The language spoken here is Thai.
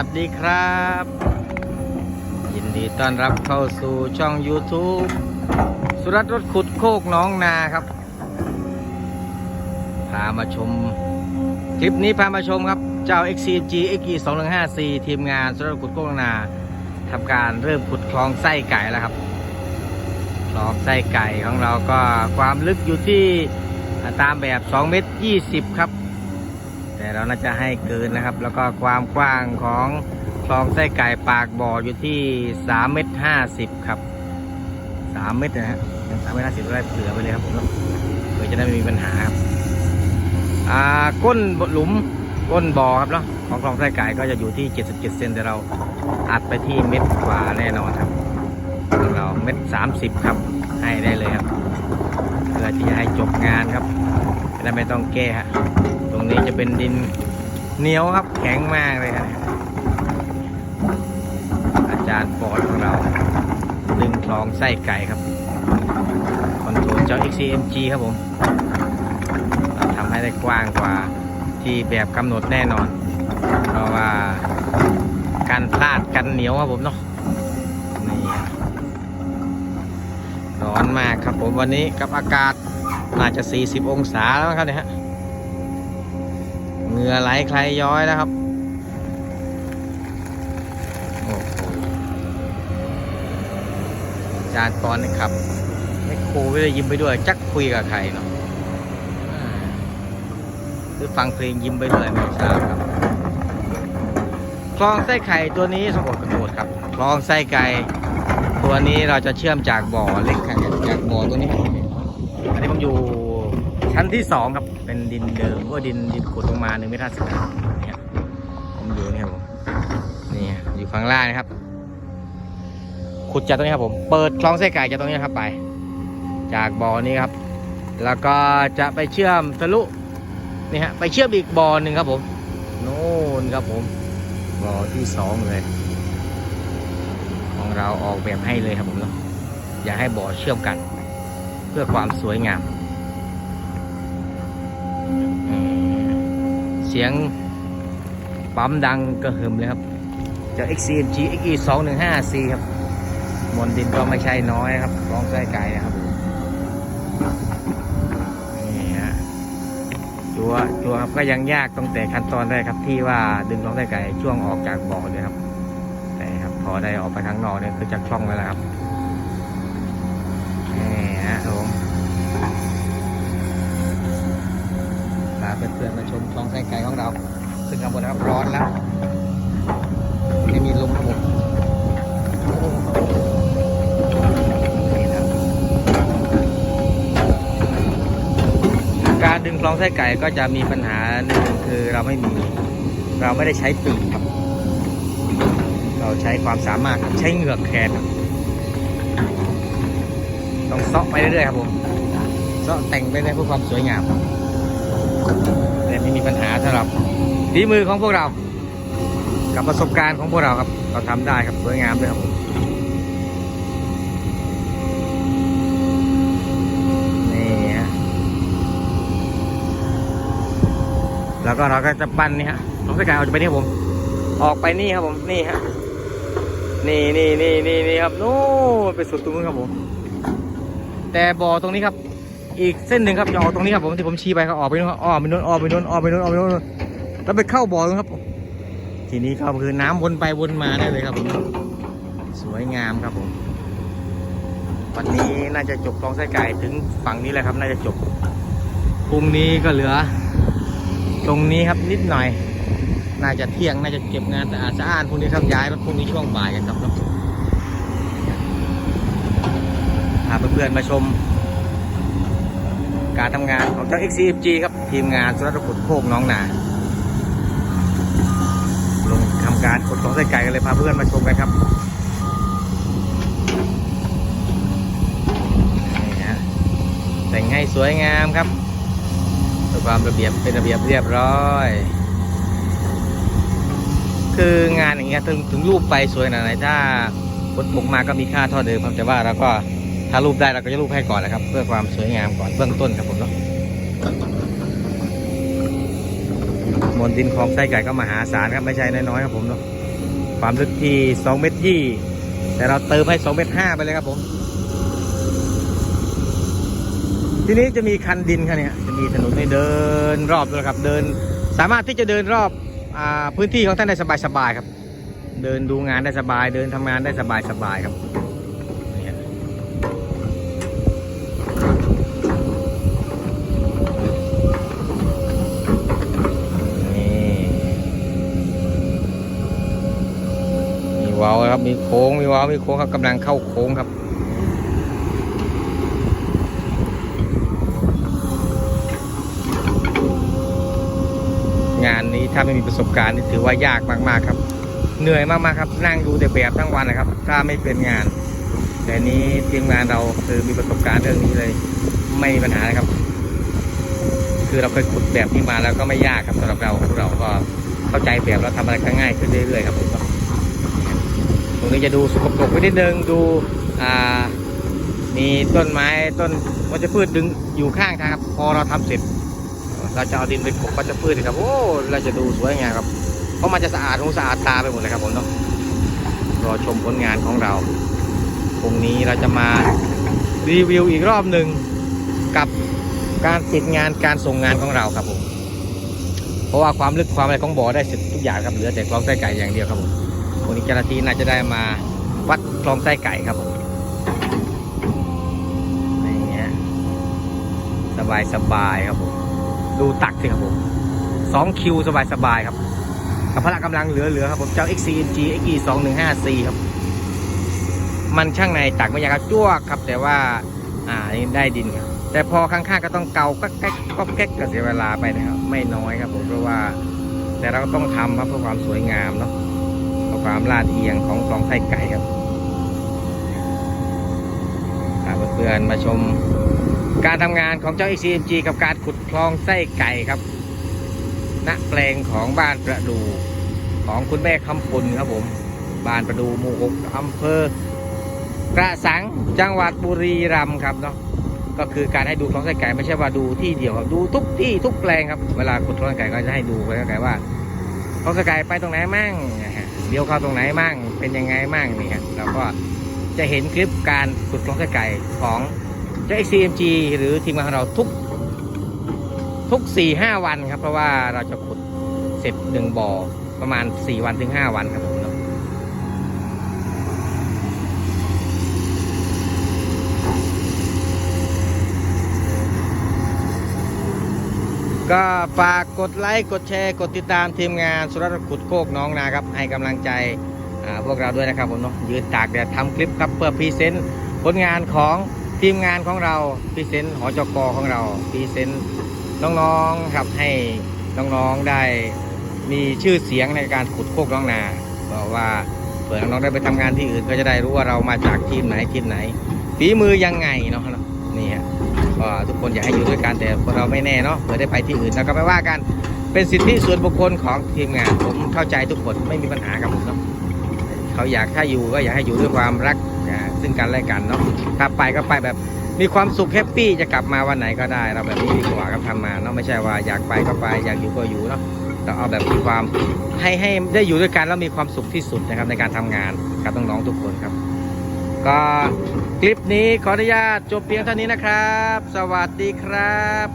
วัสดีครับ ยินดีต้อนรับเข้าสู่ช่อง YouTube สุรัตรถขุดโคกน้องนาครับ พามาชม คลิปนี้พามาชมครับ เจ้า XCG XE 2 1 5 4ทีมงานสุรัตรถขุดโคกน้องนาทำการเริ่มขุดคลองไส้ไก่แล้วครับ คลองไส้ไก่ของเราก็ความลึกอยู่ที่ตามแบบ 2 เมตร 20 ครับ แต่เราน่าจะให้เกินนะครับ แล้วก็ความกว้างของคลองไส้ไก่ปากบ่ออยู่ที่3เมตร50ครับ3เมตรนะฮะสามเมตรห้าสิบได้เผื่อไปเลยครับผมเพื่อจะได้ไม่มีปัญหาครับอ่าก้นหลุมก้นบ่อครับเนาะของคลองไส้ไก่ก็จะอยู่ที่ 77เซนแต่เราอัดไปที่เม็ดกว่าแน่นอนครับของเราเม็ด30 ครับ ให้ได้เลยครับเพื่อที่จะให้จบงานครับจะได้ไม่ต้องแก้ฮะ นี้จะเป็นดินเหนียวครับแข็งมากเลยครับอาจารย์ปอดของเรา ดึงคลองไส้ไก่ครับ คอนโทรลเจ้า XCMG ครับผมเราทำให้ได้กว้างกว่าที่แบบกำหนดแน่นอน เพราะว่าการพลาดกันเหนียวครับผมเนาะนี่ฮะร้อนมากครับผมวันนี้กับอากาศน่าจะ 40 องศาแล้วนะครับเนี่ยฮะ เหงื่อไหลใครย้อยแล้วครับโอ้โหจานตอนนี่ครับไม่ครไม่ได้ยิ้มไปด้วย จักคุยกับใครเนาะหรือฟังเพลงยิ้มไปด้วยไม่ทราบครับคลองไส้ไข่ตัวนี้สมบูรณ์กระโดดครับคลองไส้ไก่ตัวนี้เราจะเชื่อมจากบ่อเล็กครับจากบ่อตัวนี้อันนี้ผมอยู่ ชั้นที่สองครับ เป็นดินเดิมก็ดินดินขุดลงมาหนึ่งเมตรห้าสิบเนี่ยผมอยู่นี่ครับผมนี่อยู่ข้างล่างนะครับ ขุดจากตรงนี้ครับผม เปิดคลองไส้ไก่จากตรงนี้ครับไป จากบ่อนี้ครับ แล้วก็จะไปเชื่อมทะลุนี่ฮะไปเชื่อมอีกบ่อหนึ่งครับผมโน่นครับผมบ่อที่สองเลย ของเราออกแบบให้เลยครับผมเนาะอยากให้บ่อเชื่อมกัน เพื่อความสวยงาม เสียงปั๊มดังกระหึ่มเลยครับจาก XCMG XE 2 1 5 C ครับมวลดินก็ไม่ใช่น้อยครับร้องไส้ไก่นะครับนี่ฮะจัวจัวครับก็ยังยากตั้งแต่ขั้นตอนแรกครับที่ว่าดึงร้องไส้ไก่ช่วงออกจากบ่อเลยครับแต่ครับพอได้ออกไปข้างนอกเนี่ยคือจากช่องแล้วครับ เพื่อนมาชมคลองไส้ไก่ของเราซึ่งข้างบนนะครับร้อนแล้วไม่มีลมครับผมนี่นการดึงคลองไส้ไก่ก็จะมีปัญหาหนึ่งคือเราไม่มีเราไม่ได้ใช้ปีกครับ เราใช้ความสามารถใช้เหงือกแขนต้องเซาะไปเรื่อยๆครับผมเซาะแต่งไปเรื่อยเพื่อความสวยงาม แต่ไม่มีปัญหาสำหรับฝีมือของพวกเรา กับประสบการณ์ของพวกเราครับเราทำได้ครับสวยงามเลยครับนี่ฮะแล้วก็เราก็จะปั้นนี่ฮะน้องสกายเอาจะไปนี่ครับผม ออกไปนี่ครับผม นี่ฮะ นี่นี่นี่นี่นี่ครับ นู่นไปสุดตรงนู้นครับผม แต่บ่อตรงนี้ครับ อีกเส้นหนึ่งครับจะออกตรงนี้ครับผมที่ผมชี้ไปครับออกไปนู้นอ้อมไปนู้นอ้อมไปนู้นอ้อมไปนู้นอ้อมไปนู้นแล้วไปเข้าบ่อครับ ทีนี้ก็คือน้ำวนไปวนมาได้เลยครับผมสวยงามครับผมวันนี้น่าจะจบคลองไส้ไก่ถึงฝั่งนี้แหละครับ น่าจะจบพรุ่งนี้ก็เหลือ ตรงนี้ครับนิดหน่อย น่าจะเที่ยงน่าจะเก็บงานแต่อาจจะอ่านพรุ่งนี้ครับย้ายรถพรุ่งนี้ช่วงบ่ายกันครับพาเพื่อนๆมาชม การทำงานของเจ้า XCFG ครับ ทีมงานสุรัตน์ขุดโคกน้องนาลงทำการขนของใส่ไก่กันเลยพาเพื่อนมาชมกันครับนี่ฮะแต่งให้สวยงามครับด้วยความระเบียบเป็นระเบียบเรียบร้อย คืองานอย่างเงี้ยถึงถึงรูปไปสวยขนาดไหนถ้าฝนตกมาก็มีค่าเท่าเดิมครับแต่ว่าเราก็ ถ้ารูปได้เราก็จะรูปให้ก่อนนะครับ เพื่อความสวยงามก่อนเบื้องต้นครับผมเนาะมวลดินคลองไส้ไก่ก็มหาศาลครับไม่ใช่น้อยๆครับผมเนาะความลึกที่2เมตรยี่แต่เราเติมให้2เมตรห้าไปเลยครับผม ทีนี้จะมีคันดินคันเนี้ยจะมีถนนให้เดินรอบด้วยครับ เดินสามารถที่จะเดินรอบอพื้นที่ของท่านได้สบายๆครับ เดินดูงานได้สบาย เดินทำงานได้สบายๆครับนี่ฮะนี่มีเว้าวครับมีโค้งมีว้าวมีโค้งครับกำลังเข้าโค้งครับงานนี้ถ้าไม่มีประสบการณ์นี่ถือว่ายากมากๆครับ เหนื่อยมากๆครับ นั่งดูแต่แบบทั้งวันนะครับ ถ้าไม่เป็นงาน แต่นี้ทีมงานเราคือมีประสบการณ์เรื่องนี้เลย ไม่มีปัญหานะครับ คือเราเคยขุดแบบนี้มาแล้วก็ไม่ยากครับสำหรับเราเราก็เข้าใจแบบเราทำอะไรก็ง่ายขึ้นเรื่อยๆครับผม ตรงนี้จะดูสกปรกไปนิดนึงดูอ่ามีต้นไม้ต้นวัชพืชดึงอยู่ข้างทางครับ พอเราทำเสร็จ เราจะเอาดินไปปกวัชพืชครับโอ้เราจะดูสวยงามครับ เพราะมันจะสะอาดหูสะอาดตาไปหมดเลยครับผมเนาะรอชมผลงานของเราพรุ่งนี้เราจะมารีวิวอีกรอบหนึ่งกับการปิดงานการส่งงานของเราครับผมเพราะว่าความลึกความอะไรของบ่อได้เสร็จทุกอย่างครับเหลือแต่คลองไส้ไก่อย่างเดียวครับผม วันนี้เจ้าหน้าที่น่าจะได้มาวัดคลองไส้ไก่ครับผมนี่ฮะสบายสบายครับผม ดูตักสิครับผมสองคิวสบายสบายครับกับพละกำลังเหลือๆครับผมเจ้า XCNG XE 2 1 5 4ครับ มันช่างในตักไม่ยากครับจ้วกครับ แต่ว่า อ่านี่ได้ดินครับแต่พอข้างๆก็ต้องเกาก็แก๊กก็แก๊กก็เสียเวลาไปนะครับ ไม่น้อยครับผมเพราะว่า แต่เราก็ต้องทำครับเพื่อความสวยงามเนาะ ความลาดเอียงของคลองไส้ไก่ครับพาเพื่อนๆมาชมการทำงานของเจ้า XCMG กับการขุดคลองไส้ไก่ครับ ณ แปลงของบ้านประดู ของคุณแม่คำปุ่นครับผม บ้านประดูหมู่หกอำเภอกระสังจังหวัดบุรีรัมย์ครับเนาะก็คือการให้ดูคลองไส้ไก่ไม่ใช่ว่าดูที่เดียวครับดูทุกที่ทุกแปลงครับ เวลาขุดคลองไส้ไก่ก็จะให้ดูคลองไส้ไก่ว่าคลองไส้ไก่ไปตรงไหนมั่งนะฮะ เลี้ยวเข้าตรงไหนมั่งเป็นยังไงมั่งนี่ครับเราก็จะเห็นคลิปการขุดล้องไส้ไก่ของเจ้า XCMG หรือทีมงานของเราทุกทุก 4 5 วันครับ เพราะว่าเราจะขุดเสร็จหนึ่งบ่อประมาณ 4 วันถึง 5 วันครับผมเนาะ ก็ฝากกดไลค์กดแชร์ กดติดตามทีมงานสุรัตน์ขุดโคกน้องนาครับ ให้กำลังใจพวกเราด้วยนะครับผมเนาะยืนตากแดดทำคลิปครับเพื่อพรีเซนต์ผลงานของทีมงานของเราพรีเซนต์หอจกของเราพรีเซนต์น้องๆครับให้น้องๆได้มีชื่อเสียงในการขุดโคกน้องนาบอกว่าเผื่อน้องๆได้ไปทำงานที่อื่นก็จะได้รู้ว่าเรามาจากทีมไหนทีมไหนฝีมือยังไงเนาะนี่ฮะ ทุกคนอยากให้อยู่ด้วยกันแต่เราไม่แน่เนาะเผื่อได้ไปที่อื่นเราก็ไม่ว่ากันเป็นสิทธิส่วนบุคคลของทีมงานผมเข้าใจทุกคนไม่มีปัญหากับผมเนาะเขาอยากถ้าอยู่ก็อยากให้อยู่ด้วยความรักซึ่งกันและกันเนาะถ้าไปก็ไปแบบมีความสุขแฮปปี้จะกลับมาวันไหนก็ได้ เราแบบนี้ดีกว่าครับทำมาเนาะไม่ใช่ว่าอยากไปก็ไปอยากอยู่ก็อยู่เนาะแต่เอาแบบมีความให้ให้ได้อยู่ด้วยกันแล้วมีความสุขที่สุดนะครับในการทำงานกับน้องๆทุกคนครับ ก็คลิปนี้ขออนุญาตจบเพียงเท่านี้นะครับ สวัสดีครับ